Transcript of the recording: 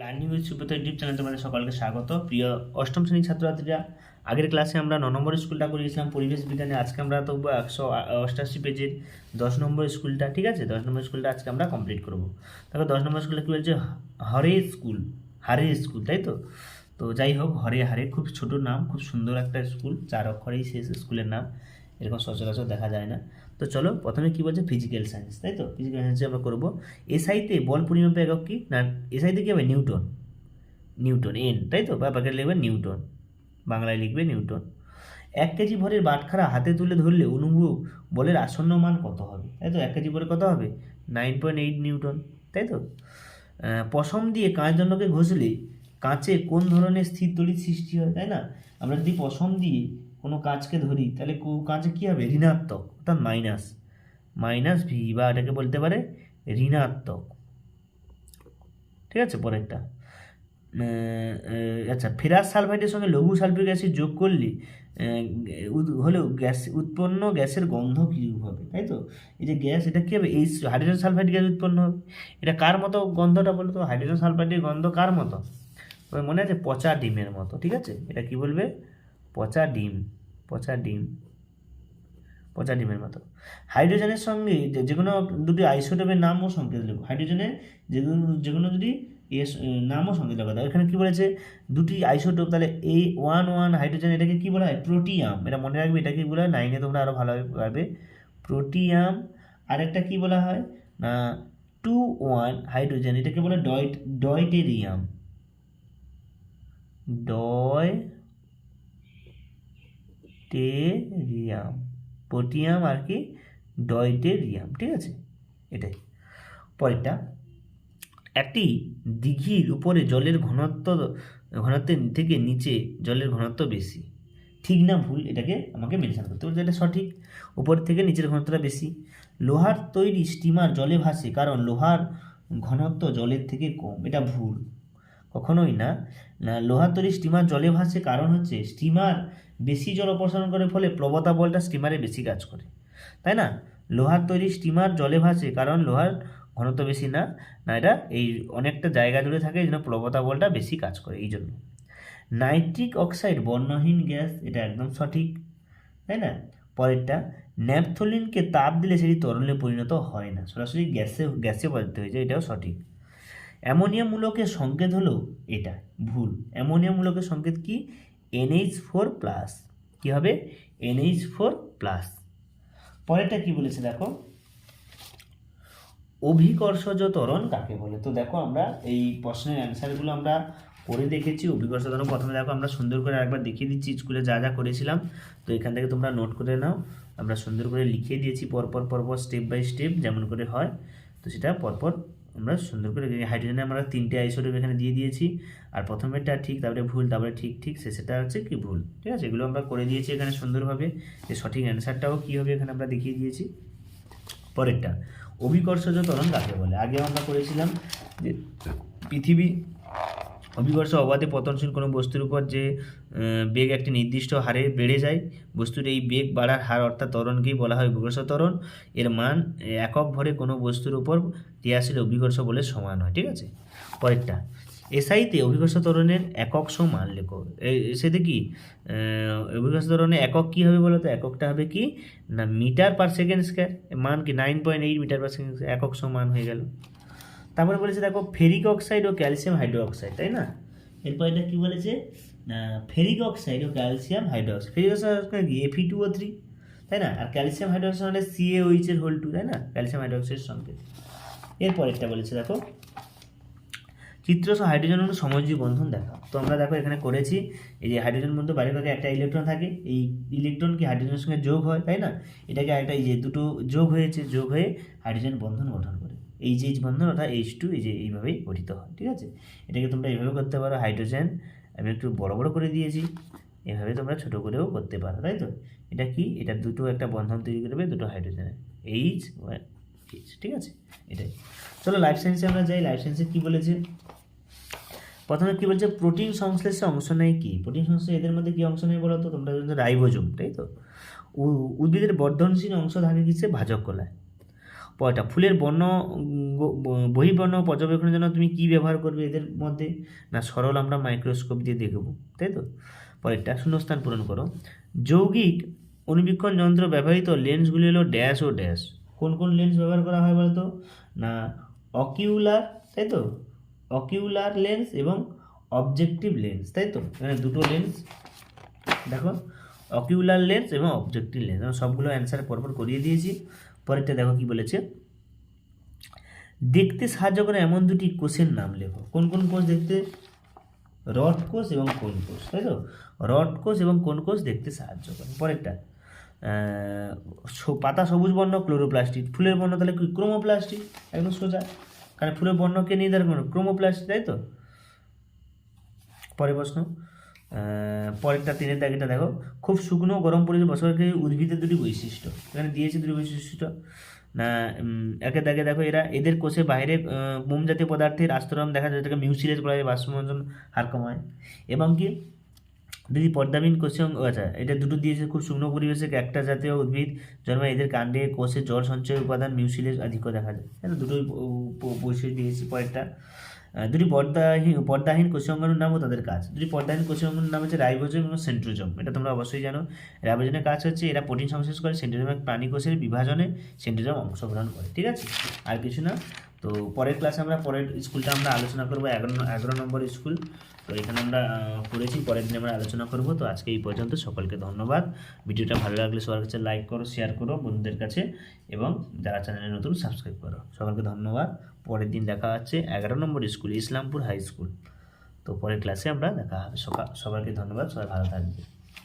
Learning with Subrata YouTube channel তোমাদের সকলকে স্বাগত। প্রিয় অষ্টম শ্রেণির ছাত্রছাত্রীরা, আগের ক্লাসে আমরা ন নম্বর স্কুলটা করিয়েছিলাম, পরিবেশ বিজ্ঞানে। আজকে আমরা তো একশো অষ্টাশি পেজের দশ নম্বর স্কুলটা, ঠিক আছে? দশ নম্বর স্কুলটা আজকে আমরা কমপ্লিট করব। দেখো, দশ নম্বর স্কুলে কী বলছে? হরে স্কুল, হারে স্কুল, তাই তো? তো যাই হোক, হরে হারে, খুব ছোট নাম, খুব সুন্দর একটা স্কুল, চার অক্ষরেই শেষ স্কুলের নাম। এরকম সচরাচর দেখা যায় না। তো চলো প্রথমে কি বলছে? ফিজিক্যাল সায়েন্স তাই তো? ফিজিক্যাল সায়েন্সে আমরা করব। এসআইতে বল পরিমাপের একক কি? না, এসআইতে কী হবে? নিউটন। নিউটন এন তাই তো? বা প্যাকেট লিখবে নিউটন। বাংলায় লিখবে নিউটন। এক কেজি ভরের বাটখারা হাতে তুলে ধরলে অনুভব বলের আসন্ন মান কত হবে? তাই তো? এক কেজি ভরে কত হবে? নাইন পয়েন্ট এইট নিউটন, তাই তো? পশম দিয়ে কাঁচদণ্ডকে ঘষলে কাঁচে কোন ধরনের স্থির তড়িৎ সৃষ্টি হয়, তাই না? আমরা যদি পশম দিয়ে কোনো কাজকে ধরি, তাহলে কো- কাঁচে কী হবে? ঋণাত্মক, অর্থাৎ মাইনাস মাইনাস ভি বা এটাকে বলতে পারে ঋণাত্মক। ঠিক আছে, পরেরটা। আচ্ছা ফেরাস সালফাইডের সঙ্গে লঘু সালফিক অ্যাসিড যোগ করলে হলেও গ্যাস উৎপন্ন গ্যাসের গন্ধ কী হবে, তাই তো? এই যে গ্যাস এটা কী হবে? এই হাইড্রোজেন সালফাইড গ্যাস উৎপন্ন হবে। এটা কার মতো গন্ধটা বলো তো হাইড্রোজেন সালফাইডের গন্ধ কার মতো? মনে আছে পচা ডিমের মতো, ঠিক আছে? এটা কি বলবে? পচা ডিম পচা ডিম, পচা ডিমের মতো। হাইড্রোজেনের সঙ্গে যে যে কোনো দুটি আইসোটোপের নাম ও সংকেত লেখো। হাইড্রোজেনের যেগুলো যেগুলো যদি এস নাম ও সংকেত লেখা। দাও এখানে কী বলেছে? দুটি আইসোটোপ, তাহলে এই ওয়ান ওয়ান হাইড্রোজেন, এটাকে কী বলা হয়? প্রোটিয়াম। এটা মনে রাখবে, এটাকে বলা হয় নাইনে তোমরা আরও ভালোভাবে পারবে। প্রোটিয়াম। আরেকটা কী বলা হয়? না টু ওয়ান হাইড্রোজেন, এটাকে বলে ডয়ট ডয়টেরিয়াম। ডয় টেরিয়াম পোটিয়াম আর কি ডয়টেরিয়াম, ঠিক আছে? এটাই। পরেরটা, একটি দিঘির উপরে জলের ঘনত্ব, ঘনত্বের থেকে নিচে জলের ঘনত্ব বেশি। ঠিক না ভুল? এটাকে আমাকে মেনশন করতে বলছে, এটা সঠিক। উপর থেকে নিচের ঘনত্বটা বেশি। লোহার তৈরি স্টিমার জলে ভাসে, কারণ লোহার ঘনত্ব জলের থেকে কম। এটা ভুল। কখনোই না, লোহার তৈরি স্টিমার জলে ভাসে, কারণ হচ্ছে স্টিমার বেশি জল অপসারণ করে ফলে প্লবতা বলটা স্টিমারে বেশি কাজ করে। তাই না? লোহার তৈরি স্টিমার জলে ভাসে, কারণ লোহার ঘনত্ব বেশি না। না, এটা এই অনেকটা জায়গা জুড়ে থাকে, এই জন্য প্লবতা বলটা বেশি কাজ করে এই জন্য। নাইট্রিক অক্সাইড, বর্ণহীন গ্যাস, এটা একদম সঠিক, তাই না? পরেরটা, ন্যাপথলিনকে তাপ দিলে সেটি তরলে পরিণত হয় না। সরাসরি গ্যাসে গ্যাসে পরিণত হয়ে যায়, এটাও সঠিক। অ্যামোনিয়া মূলকের সংকেত হলো এটা, ভুল। অ্যামোনিয়া মূলকের সংকেত কি? এনএইচ ফোর প্লাস কী হবে? এনএইচ ফোর প্লাস পরেরটা কি বলেছে দেখো? অভিকর্ষজ ত্বরণ কাকে বলে? তো দেখো আমরা এই প্রশ্নের অ্যান্সারগুলো আমরা করে দেখেছি। অভিকর্ষ ত্বরণ প্রথমে দেখো আমরা সুন্দর করে একবার দেখিয়ে দিচ্ছি। স্কুলে যা যা করেছিলাম, তো এখান থেকে তোমরা নোট করে নাও। আমরা সুন্দর করে লিখিয়ে দিয়েছি পরপর পরপর স্টেপ বাই স্টেপ যেমন করে হয়। তো সেটা পরপর আমরা সুন্দর করে হাইড্রোজেনে আমরা তিনটে আইসোটোপ এখানে দিয়ে দিয়েছি। আর প্রথমেরটা ঠিক, তারপরে ভুল, তারপরে ঠিক ঠিক শেষেরটা হচ্ছে কি ভুল? ঠিক আছে, এগুলো আমরা করে দিয়েছি এখানে সুন্দরভাবে। যে সঠিক অ্যান্সারটাও কী হবে এখানে আমরা দেখিয়ে দিয়েছি। পরেরটা, অভিকর্ষজ তরণ কাকে বলে? আগে আমরা করেছিলাম যে পৃথিবী অভিকর্ষ অবাধে পতনশীল কোনো বস্তুর উপর যে বেগ একটি নির্দিষ্ট হারে বেড়ে যায়, বস্তুর এই বেগ বাড়ার হার অর্থাৎ ত্বরণকেই বলা হয় অভিকর্ষ ত্বরণ। এর মান একক ভরে কোনো বস্তুর উপর ক্রিয়াশীল অভিকর্ষ বলে সমান হয়, ঠিক আছে? পরেরটা এসআইতে অভিকর্ষ ত্বরণের একক সমান লেখো। এসেতে কি? অভিকর্ষ ত্বরণের একক কী হবে বলো তো এককটা হবে কি? না, মিটার পার সেকেন্ড স্কোয়ার। মান কি? Nine point eight metre per second একক সমান হয়ে গেল। তারপরে বলেছে, দেখো, ফেরিক অক্সাইড ও ক্যালসিয়াম হাইড্রো অক্সাইড তাই না? এরপর এটা কী বলেছে? ফেরিক অক্সাইড ও calcium hydro oxide ferric oxide F E two O three তাই না? আর ক্যালসিয়াম হাইড্রো অক্সাইড মানে সিএ ওইচের হোল টু তাই না? ক্যালসিয়াম হাইড্রো অক্সাইডের সংকেত এরপর একটা বলেছে, দেখো চিত্রসহ হাইড্রোজেন অনু সমযোজী বন্ধন দেখা তো আমরা দেখো এখানে করেছি, এই যে হাইড্রোজেন বন্ধু বাইরে থেকে একটা ইলেকট্রন থাকে, এই ইলেকট্রন কি হাইড্রোজেনের সঙ্গে যোগ হয়, তাই না? এটাকে একটা এই যে দুটো যোগ হয়েছে, যোগ হয়ে হাইড্রোজেন বন্ধন গঠন করে। এই যে এইচ বন্ধন অর্থাৎ এইচ টু এই যে এইভাবেই গঠিত হয়, ঠিক আছে? এটাকে তোমরা এইভাবে করতে পারো হাইড্রোজেন আমি একটু বড় বড় করে দিয়েছি, এভাবে তোমরা ছোট করেও করতে পারো, তাই তো? এটা কি? এটা দুটো একটা বন্ধন তৈরি করবে, দুটো হাইড্রোজেনের এইচ এইচ ঠিক আছে? এটাই। চলো লাইফ সায়েন্সে আমরা যাই লাইফ সায়েন্সে কী বলেছে? প্রথমে কি বলছে? প্রোটিন সংশ্লেষে অংশ নেয় কি? প্রোটিন সংশ্লেষে এদের মধ্যে কি অংশ নেয় বলো তো তোমরা রাইবোজোম, তাই তো? উদ্ভিদের বর্ধনশীল অংশ থাকে কিসে? ভাজক কলায়। পরটা ফুলের বর্ণ বহির্বর্ণ পর্যবেক্ষণের জন্য তুমি কি ব্যবহার করবে এদের মধ্যে? না, সরল আমরা মাইক্রোস্কোপ দিয়ে দেখব, তাই তো? পরেরটা, শূন্যস্থান পূরণ করো। যৌগিক অনুবীক্ষণ যন্ত্র ব্যবহৃত লেন্সগুলি হলো ড্যাশ ও ড্যাশ কোন কোন লেন্স ব্যবহার করা হয় বলতো? না অকিউলার তাই তো? অকিউলার লেন্স এবং অবজেক্টিভ লেন্স তাই তো? এখানে দুটো লেন্স দেখো। অকিউলার লেন্স এবং অবজেক্টিভ লেন্স সবগুলো অ্যান্সার পরপর করিয়ে দিয়েছি। পরেরটা দেখো কি বলেছে। দেখতে সাহায্য করে এমন দুটি কোষের নাম লেখো। কোন কোন কোষ দেখতে? রড কোষ এবং কোন কোষ, তাই তো? রড কোষ এবং কোন কোষ দেখতে সাহায্য করে। পরেরটা পাতা সবুজ বর্ণ ক্লোরোপ্লাস্টিক ফুলের বর্ণ তাহলে কি ক্রোমোপ্লাস্টিক একদম সোজা। কারণ ফুলের বর্ণকে নির্ধারণ করো? ক্রোমোপ্লাস্টিক তাই তো? পরের প্রশ্ন পরেরটা তিনের দাগেটা দেখো। খুব শুকনো গরম পরিবেশ বসবাসকারী উদ্ভিদের দুটি বৈশিষ্ট্য। এখানে দিয়েছে দুটি বৈশিষ্ট্য। না একে দাগে দেখো এরা, এদের কোষে বাইরে মোম জাতীয় পদার্থের আস্তরণ দেখা যায়, যেটাকে মিউসিলেজ বলা যায় বাষ্পমঞ্জন হার কমায়। এবং কি? যদি পর্দাবিন কোষে অঙ্গ- আচ্ছা এটা দুটো দিয়েছে খুব শুকনো পরিবেশে একটা জাতীয় উদ্ভিদ জন্মায় এদের কাণ্ডে কোষে জল সঞ্চয় উপাদান মিউসিলেজ আধিক্য দেখা যায়। এটা দুটোই বৈশিষ্ট্য দিয়েছে আহ, দুটি পর্দাহীন পর্দাহীন কোষাঙ্গাণুর নাম ও তাদের কাজ। দুটি পর্দাহীন কোষাঙ্গাণুর নাম হচ্ছে রাইবোজম এবং সেন্ট্রোজম। এটা তোমরা অবশ্যই জানো। রাইবোজমের কাজ হচ্ছে এরা প্রোটিন সংশ্লেষ করে সেন্ট্রোজম প্রাণী কোষের বিভাজনে সেন্ট্রোজম অংশগ্রহণ করে ঠিক আছে? আর কিছু না। তো পরের ক্লাসে আমরা, পরের স্কুলটা আমরা আলোচনা করব, এগারো এগারো নম্বর স্কুল। তো এখানে আমরা করেছি পরের দিন আমরা আলোচনা করব। তো আজকে এই পর্যন্ত, সকলকে ধন্যবাদ। ভিডিওটা ভালো লাগলে সবার কাছে লাইক করো শেয়ার করো বন্ধুদের কাছে এবং যারা চ্যানেলে নতুন সাবস্ক্রাইব করো। সকলকে ধন্যবাদ। পরের দিন দেখা হচ্ছে এগারো number school, Islampur high school তো পরের ক্লাসে আমরা দেখা হবে। সবাইকে ধন্যবাদ। সবাই ভালো থাকবে